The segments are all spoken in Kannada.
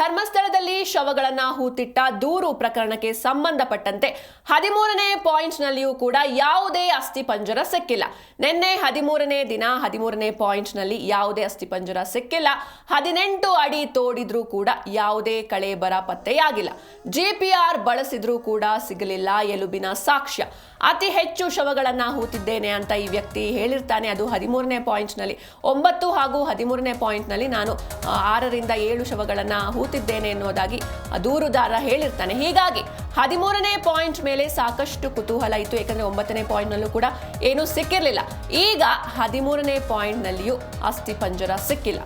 ಧರ್ಮಸ್ಥಳದಲ್ಲಿ ಶವಗಳನ್ನ ಹೂತಿಟ್ಟ ದೂರು ಪ್ರಕರಣಕ್ಕೆ ಸಂಬಂಧಪಟ್ಟಂತೆ ಹದಿಮೂರನೇ ಪಾಯಿಂಟ್ನಲ್ಲಿಯೂ ಕೂಡ ಯಾವುದೇ ಅಸ್ಥಿಪಂಜರ ಸಿಕ್ಕಿಲ್ಲ. ನಿನ್ನೆ ಹದಿಮೂರನೇ ದಿನ ಹದಿಮೂರನೇ ಪಾಯಿಂಟ್ನಲ್ಲಿ ಯಾವುದೇ ಅಸ್ಥಿಪಂಜರ ಸಿಕ್ಕಿಲ್ಲ. ಹದಿನೆಂಟು ಅಡಿ ತೋಡಿದ್ರೂ ಕೂಡ ಯಾವುದೇ ಕಳೆ ಬರ ಪತ್ತೆಯಾಗಿಲ್ಲ. ಜಿಪಿಆರ್ ಬಳಸಿದ್ರೂ ಕೂಡ ಸಿಗಲಿಲ್ಲ ಎಲುಬಿನ ಸಾಕ್ಷ್ಯ. ಅತಿ ಹೆಚ್ಚು ಶವಗಳನ್ನ ಹೂತಿದ್ದೇನೆ ಅಂತ ಈ ವ್ಯಕ್ತಿ ಹೇಳಿರ್ತಾನೆ. ಅದು ಹದಿಮೂರನೇ ಪಾಯಿಂಟ್ನಲ್ಲಿ, ಒಂಬತ್ತು ಹಾಗೂ ಹದಿಮೂರನೇ ಪಾಯಿಂಟ್ನಲ್ಲಿ ನಾನು ಆರರಿಂದ ಏಳು ಶವಗಳನ್ನ ಹೂತಿದ್ದೇನೆ ಎನ್ನುವುದಾಗಿ ದೂರುದಾರ ಹೇಳಿರ್ತಾನೆ. ಹೀಗಾಗಿ ಹದಿಮೂರನೇ ಪಾಯಿಂಟ್ ಮೇಲೆ ಸಾಕಷ್ಟು ಕುತೂಹಲ ಇತ್ತು. ಯಾಕಂದ್ರೆ ಒಂಬತ್ತನೇ ಪಾಯಿಂಟ್ನಲ್ಲೂ ಕೂಡ ಏನೂ ಸಿಕ್ಕಿರಲಿಲ್ಲ. ಈಗ ಹದಿಮೂರನೇ ಪಾಯಿಂಟ್ನಲ್ಲಿಯೂ ಅಸ್ಥಿ ಪಂಜರ ಸಿಕ್ಕಿಲ್ಲ.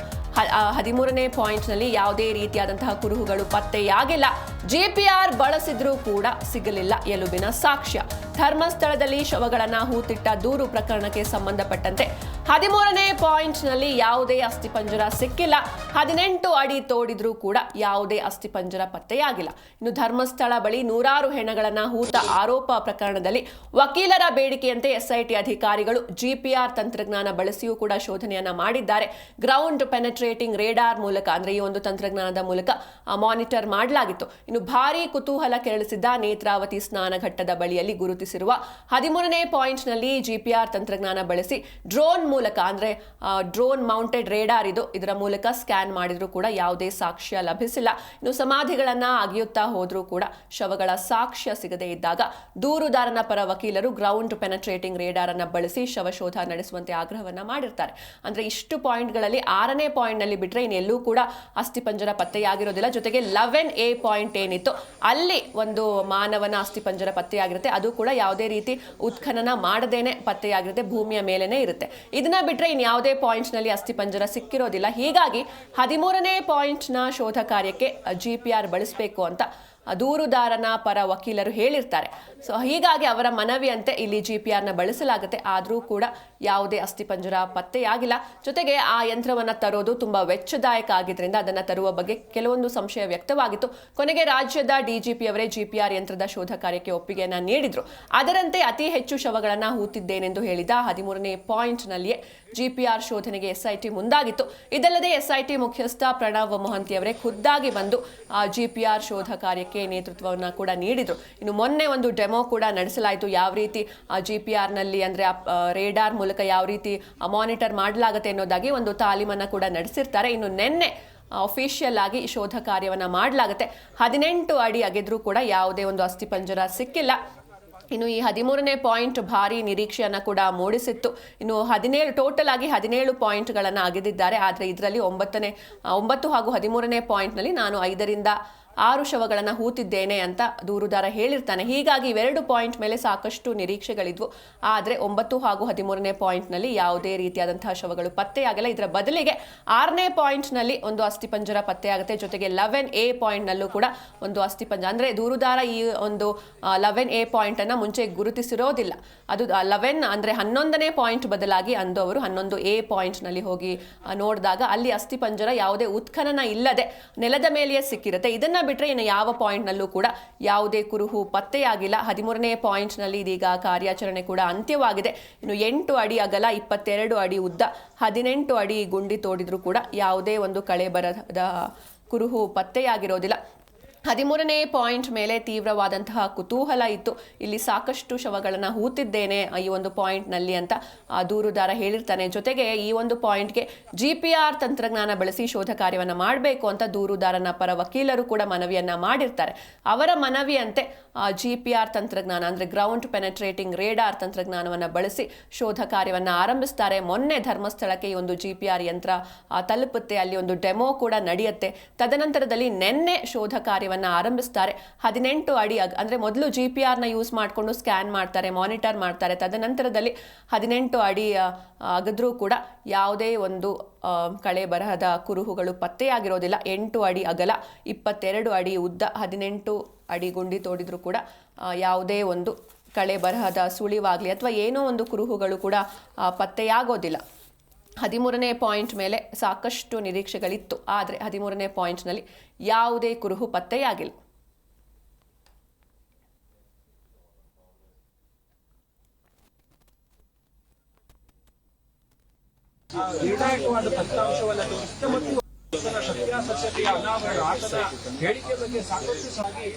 ಹದಿಮೂರನೇ ಪಾಯಿಂಟ್ನಲ್ಲಿ ಯಾವುದೇ ರೀತಿಯಾದಂತಹ ಕುರುಹುಗಳು ಪತ್ತೆಯಾಗಿಲ್ಲ. ಜಿಪಿಆರ್ ಬಳಸಿದ್ರೂ ಕೂಡ ಸಿಗಲಿಲ್ಲ ಎಲುಬಿನ ಸಾಕ್ಷ್ಯ. ಧರ್ಮಸ್ಥಳದಲ್ಲಿ ಶವಗಳನ್ನ ಹೂತಿಟ್ಟ ದೂರು ಪ್ರಕರಣಕ್ಕೆ ಸಂಬಂಧಪಟ್ಟಂತೆ ಹದಿಮೂರನೇ ಪಾಯಿಂಟ್ನಲ್ಲಿ ಯಾವುದೇ ಅಸ್ಥಿಪಂಜರ ಸಿಕ್ಕಿಲ್ಲ. ಹದಿನೆಂಟು ಅಡಿ ತೋಡಿದ್ರೂ ಕೂಡ ಯಾವುದೇ ಅಸ್ಥಿಪಂಜರ ಪತ್ತೆಯಾಗಿಲ್ಲ. ಇನ್ನು ಧರ್ಮಸ್ಥಳ ಬಳಿ ನೂರಾರು ಹೆಣಗಳನ್ನ ಹೂತ ಆರೋಪ ಪ್ರಕರಣದಲ್ಲಿ ವಕೀಲರ ಬೇಡಿಕೆಯಂತೆ ಎಸ್ಐಟಿ ಅಧಿಕಾರಿಗಳು ಜಿಪಿಆರ್ ತಂತ್ರಜ್ಞಾನ ಬಳಸಿಯೂ ಕೂಡ ಶೋಧನೆಯನ್ನ ಮಾಡಿದ್ದಾರೆ. ಗ್ರೌಂಡ್ ಪೆನೆಟ್ರೇಟಿಂಗ್ ರೇಡಾರ್ ಮೂಲಕ, ಅಂದ್ರೆ ಈ ಒಂದು ತಂತ್ರಜ್ಞಾನದ ಮೂಲಕ ಮಾನಿಟರ್ ಮಾಡಲಾಗಿತ್ತು. ಇನ್ನು ಭಾರೀ ಕುತೂಹಲ ಕೆರಳಿಸಿದ್ದ ನೇತ್ರಾವತಿ ಸ್ನಾನಘಟ್ಟದ ಬಳಿಯಲ್ಲಿ ಗುರುತಿಸಿರುವ ಹದಿಮೂರನೇ ಪಾಯಿಂಟ್ನಲ್ಲಿ ಜಿಪಿಆರ್ ತಂತ್ರಜ್ಞಾನ ಬಳಸಿ ಡ್ರೋನ್ ಮೂಲಕ ಅಂದ್ರೆ ಡ್ರೋನ್ ಮೌಂಟೆಡ್ ರೇಡಾರ್ ಇದು. ಇದರ ಮೂಲಕ ಸ್ಕ್ಯಾನ್ ಮಾಡಿದ್ರೂ ಕೂಡ ಯಾವುದೇ ಸಾಕ್ಷ್ಯ ಲಭಿಸಿಲ್ಲ. ಇನ್ನು ಸಮಾಧಿಗಳನ್ನ ಅಗೆಯುತ್ತಾ ಹೋದ್ರೂ ಕೂಡ ಶವಗಳ ಸಾಕ್ಷ್ಯ ಸಿಗದೇ ಇದ್ದಾಗ ದೂರುದಾರನ ಪರ ವಕೀಲರು ಗ್ರೌಂಡ್ ಪೆನಟ್ರೇಟಿಂಗ್ ರೇಡಾರ್ ಅನ್ನ ಬಳಸಿ ಶವಶೋಧ ನಡೆಸುವಂತೆ ಆಗ್ರಹವನ್ನ ಮಾಡಿರ್ತಾರೆ. ಅಂದ್ರೆ ಇಷ್ಟು ಪಾಯಿಂಟ್ಗಳಲ್ಲಿ ಆರನೇ ಪಾಯಿಂಟ್ನಲ್ಲಿ ಬಿಟ್ರೆ ಇನ್ನೆಲ್ಲೂ ಕೂಡ ಅಸ್ಥಿಪಂಜರ ಪತ್ತೆಯಾಗಿರೋದಿಲ್ಲ. ಜೊತೆಗೆ ಲೆವೆನ್ ಎ ಪಾಯಿಂಟ್ ಏನಿತ್ತು, ಅಲ್ಲಿ ಒಂದು ಮಾನವನ ಅಸ್ಥಿಪಂಜರ ಪತ್ತೆಯಾಗಿರುತ್ತೆ. ಅದು ಕೂಡ ಯಾವುದೇ ರೀತಿ ಉತ್ಖನನ ಮಾಡದೇನೆ ಪತ್ತೆಯಾಗಿರುತ್ತೆ, ಭೂಮಿಯ ಮೇಲೇನೆ ಇರುತ್ತೆ. ಇದನ್ನ ಬಿಟ್ಟರೆ ಇನ್ಯಾವುದೇ ಪಾಯಿಂಟ್ಸ್ನಲ್ಲಿ ಅಸ್ಥಿಪಂಜರ ಸಿಕ್ಕಿರೋದಿಲ್ಲ. ಹೀಗಾಗಿ ಹದಿಮೂರನೇ ಪಾಯಿಂಟ್ನ ಶೋಧ ಕಾರ್ಯಕ್ಕೆ ಜಿ ಪಿ ಆರ್ ಬಳಸಬೇಕು ಅಂತ ದೂರುದಾರನ ಪರ ವಕೀಲರು ಹೇಳಿರ್ತಾರೆ. ಸೊ ಹೀಗಾಗಿ ಅವರ ಮನವಿಯಂತೆ ಇಲ್ಲಿ ಜಿ ಪಿ ಆರ್ನ ಬಳಸಲಾಗುತ್ತೆ. ಆದರೂ ಕೂಡ ಯಾವುದೇ ಅಸ್ಥಿಪಂಜರ ಪತ್ತೆಯಾಗಿಲ್ಲ. ಜೊತೆಗೆ ಆ ಯಂತ್ರವನ್ನು ತರೋದು ತುಂಬ ವೆಚ್ಚದಾಯಕ ಆಗಿದ್ದರಿಂದ ಅದನ್ನು ತರುವ ಬಗ್ಗೆ ಕೆಲವೊಂದು ಸಂಶಯ ವ್ಯಕ್ತವಾಗಿತ್ತು. ಕೊನೆಗೆ ರಾಜ್ಯದ ಡಿಜಿಪಿ ಅವರೇ ಜಿ ಪಿ ಆರ್ ಯಂತ್ರದ ಶೋಧ ಕಾರ್ಯಕ್ಕೆ ಒಪ್ಪಿಗೆಯನ್ನು ನೀಡಿದ್ರು. ಅದರಂತೆ ಅತಿ ಹೆಚ್ಚು ಶವಗಳನ್ನು ಹೂತಿದ್ದೇನೆಂದು ಹೇಳಿದ ಹದಿಮೂರನೇ ಪಾಯಿಂಟ್ನಲ್ಲಿಯೇ ಜಿಪಿಆರ್ ಶೋಧನೆಗೆ ಎಸ್ಐಟಿ ಮುಂದಾಗಿತ್ತು. ಇದಲ್ಲದೆ ಎಸ್ಐಟಿ ಮುಖ್ಯಸ್ಥ ಪ್ರಣವ್ ಮೊಹಂತಿ ಅವರೇ ಖುದ್ದಾಗಿ ಬಂದು ಆ ಜಿಪಿಆರ್ ಶೋಧ ಕಾರ್ಯಕ್ಕೆ ನೇತೃತ್ವವನ್ನು ಕೂಡ ನೀಡಿದರು. ಇನ್ನು ಮೊನ್ನೆ ಒಂದು ಡೆಮೋ ಕೂಡ ನಡೆಸಲಾಯಿತು. ಯಾವ ರೀತಿ ಜಿ ಪಿ ನಲ್ಲಿ ಅಂದರೆ ರೇಡಾರ್ ಮೂಲಕ ಯಾವ ರೀತಿ ಮಾನಿಟರ್ ಮಾಡಲಾಗುತ್ತೆ ಅನ್ನೋದಾಗಿ ಒಂದು ತಾಲೀಮನ್ನು ಕೂಡ ನಡೆಸಿರ್ತಾರೆ. ಇನ್ನು ನಿನ್ನೆ ಅಫಿಷಿಯಲ್ ಆಗಿ ಶೋಧ ಕಾರ್ಯವನ್ನು ಮಾಡಲಾಗುತ್ತೆ. ಹದಿನೆಂಟು ಅಡಿ ಅಗೆದ್ರೂ ಕೂಡ ಯಾವುದೇ ಒಂದು ಅಸ್ಥಿಪಂಜರ ಸಿಕ್ಕಿಲ್ಲ. ಇನ್ನು ಈ ಹದಿಮೂರನೇ ಪಾಯಿಂಟ್ ಭಾರಿ ನಿರೀಕ್ಷೆಯನ್ನು ಕೂಡ ಮೂಡಿಸಿತ್ತು. ಇನ್ನು ಹದಿನೇಳು ಟೋಟಲ್ ಆಗಿ ಹದಿನೇಳು ಪಾಯಿಂಟ್ಗಳನ್ನು ಅಗೆದಿದ್ದಾರೆ. ಆದರೆ ಇದರಲ್ಲಿ ಒಂಬತ್ತನೇ ಒಂಬತ್ತು ಹಾಗೂ ಹದಿಮೂರನೇ ಪಾಯಿಂಟ್ನಲ್ಲಿ ನಾನು ಐದರಿಂದ ಆರು ಶವಗಳನ್ನು ಹೂತಿದ್ದೇನೆ ಅಂತ ದೂರುದಾರ ಹೇಳಿರ್ತಾನೆ. ಹೀಗಾಗಿ ಇವೆರಡು ಪಾಯಿಂಟ್ ಮೇಲೆ ಸಾಕಷ್ಟು ನಿರೀಕ್ಷೆಗಳಿದ್ವು. ಆದರೆ ಒಂಬತ್ತು ಹಾಗೂ ಹದಿಮೂರನೇ ಪಾಯಿಂಟ್ನಲ್ಲಿ ಯಾವುದೇ ರೀತಿಯಾದಂತಹ ಶವಗಳು ಪತ್ತೆಯಾಗಲ್ಲ. ಇದರ ಬದಲಿಗೆ ಆರನೇ ಪಾಯಿಂಟ್ನಲ್ಲಿ ಒಂದು ಅಸ್ಥಿಪಂಜರ ಪತ್ತೆಯಾಗುತ್ತೆ. ಜೊತೆಗೆ ಲೆವೆನ್ ಎ ಪಾಯಿಂಟ್ನಲ್ಲೂ ಕೂಡ ಒಂದು ಅಸ್ಥಿಪಂಜರ. ಅಂದರೆ ದೂರುದಾರ ಈ ಒಂದು ಲೆವೆನ್ ಎ ಪಾಯಿಂಟನ್ನು ಮುಂಚೆ ಗುರುತಿಸಿರೋದಿಲ್ಲ. ಅದು ಲೆವೆನ್ ಅಂದರೆ ಹನ್ನೊಂದನೇ ಪಾಯಿಂಟ್ ಬದಲಾಗಿ ಅಂದು ಅವರು ಹನ್ನೊಂದು ಎ ಪಾಯಿಂಟ್ನಲ್ಲಿ ಹೋಗಿ ನೋಡಿದಾಗ ಅಲ್ಲಿ ಅಸ್ಥಿಪಂಜರ ಯಾವುದೇ ಉತ್ಖನನ ಇಲ್ಲದೆ ನೆಲದ ಮೇಲೆಯೇ ಸಿಕ್ಕಿರುತ್ತೆ. ಇದನ್ನ ಬಿಟ್ಟರೆ ಇನ್ನು ಯಾವ ಪಾಯಿಂಟ್ನಲ್ಲೂ ಕೂಡ ಯಾವುದೇ ಕುರುಹು ಪತ್ತೆಯಾಗಿಲ್ಲ. ಹದಿಮೂರನೇ ಪಾಯಿಂಟ್ನಲ್ಲಿ ಇದೀಗ ಕಾರ್ಯಾಚರಣೆ ಕೂಡ ಅಂತ್ಯವಾಗಿದೆ. ಇನ್ನು ಎಂಟು ಅಡಿ ಅಗಲ, ಇಪ್ಪತ್ತೆರಡು ಅಡಿ ಉದ್ದ, ಹದಿನೆಂಟು ಅಡಿ ಗುಂಡಿ ತೋಡಿದ್ರೂ ಕೂಡ ಯಾವುದೇ ಒಂದು ಕಳೆ ಬರದ ಕುರುಹು ಪತ್ತೆಯಾಗಿರೋದಿಲ್ಲ. ಹದಿಮೂರನೇ ಪಾಯಿಂಟ್ ಮೇಲೆ ತೀವ್ರವಾದಂತಹ ಕುತೂಹಲ ಇತ್ತು. ಇಲ್ಲಿ ಸಾಕಷ್ಟು ಶವಗಳನ್ನು ಹೂತಿದ್ದೇನೆ ಈ ಒಂದು ಪಾಯಿಂಟ್ನಲ್ಲಿ ಅಂತ ಆ ದೂರುದಾರ ಹೇಳಿರ್ತಾನೆ. ಜೊತೆಗೆ ಈ ಒಂದು ಪಾಯಿಂಟ್ಗೆ ಜಿ ಪಿ ಆರ್ ತಂತ್ರಜ್ಞಾನ ಬಳಸಿ ಶೋಧ ಕಾರ್ಯವನ್ನು ಮಾಡಬೇಕು ಅಂತ ದೂರುದಾರನ ಪರ ವಕೀಲರು ಕೂಡ ಮನವಿಯನ್ನ ಮಾಡಿರ್ತಾರೆ. ಅವರ ಮನವಿಯಂತೆ ಜಿ ಪಿ ಆರ್ ತಂತ್ರಜ್ಞಾನ ಅಂದರೆ ಗ್ರೌಂಡ್ ಪೆನೆಟ್ರೇಟಿಂಗ್ ರೇಡಾರ್ ತಂತ್ರಜ್ಞಾನವನ್ನು ಬಳಸಿ ಶೋಧ ಕಾರ್ಯವನ್ನು ಆರಂಭಿಸ್ತಾರೆ. ಮೊನ್ನೆ ಧರ್ಮಸ್ಥಳಕ್ಕೆ ಈ ಒಂದು ಜಿ ಪಿ ಆರ್ ಯಂತ್ರ ತಲುಪುತ್ತೆ. ಅಲ್ಲಿ ಒಂದು ಡೆಮೋ ಕೂಡ ನಡೆಯುತ್ತೆ. ತದನಂತರದಲ್ಲಿ ನಿನ್ನೆ ಶೋಧ ಕಾರ್ಯವನ್ನು ಆರಂಭಿಸ್ತಾರೆ. ಹದಿನೆಂಟು ಅಡಿ ಅಂದರೆ ಮೊದಲು ಜಿ ಪಿ ಆರ್ನ ಯೂಸ್ ಮಾಡಿಕೊಂಡು ಸ್ಕ್ಯಾನ್ ಮಾಡ್ತಾರೆ ಮಾನಿಟರ್ ಮಾಡ್ತಾರೆ. ತದನಂತರದಲ್ಲಿ ಹದಿನೆಂಟು ಅಡಿ ಅಗದ್ರೂ ಕೂಡ ಯಾವುದೇ ಒಂದು ಕಳೆ ಬರಹದ ಕುರುಹುಗಳು ಪತ್ತೆಯಾಗಿರೋದಿಲ್ಲ. ಎಂಟು ಅಡಿ ಅಗಲ, ಇಪ್ಪತ್ತೆರಡು ಅಡಿ ಉದ್ದ, ಹದಿನೆಂಟು ಅಡಿ ಗುಂಡಿ ತೋಡಿದರೂ ಕೂಡ ಯಾವುದೇ ಒಂದು ಕಳೆ ಬರಹದ ಸುಳಿವಾಗಲಿ ಅಥವಾ ಏನೋ ಒಂದು ಕುರುಹುಗಳು ಕೂಡ ಪತ್ತೆಯಾಗೋದಿಲ್ಲ. ಹದಿಮೂರನೇ ಪಾಯಿಂಟ್ ಮೇಲೆ ಸಾಕಷ್ಟು ನಿರೀಕ್ಷೆಗಳಿತ್ತು. ಆದರೆ ಹದಿಮೂರನೇ ಪಾಯಿಂಟ್ನಲ್ಲಿ ಯಾವುದೇ ಕುರುಹು ಪತ್ತೆಯಾಗಿಲ್ಲ. ಅನಾವರಣ ಆತನ ಹೇಳಿಕೆ ಬಗ್ಗೆ ಸಾಕಷ್ಟು ಸಾಗಿ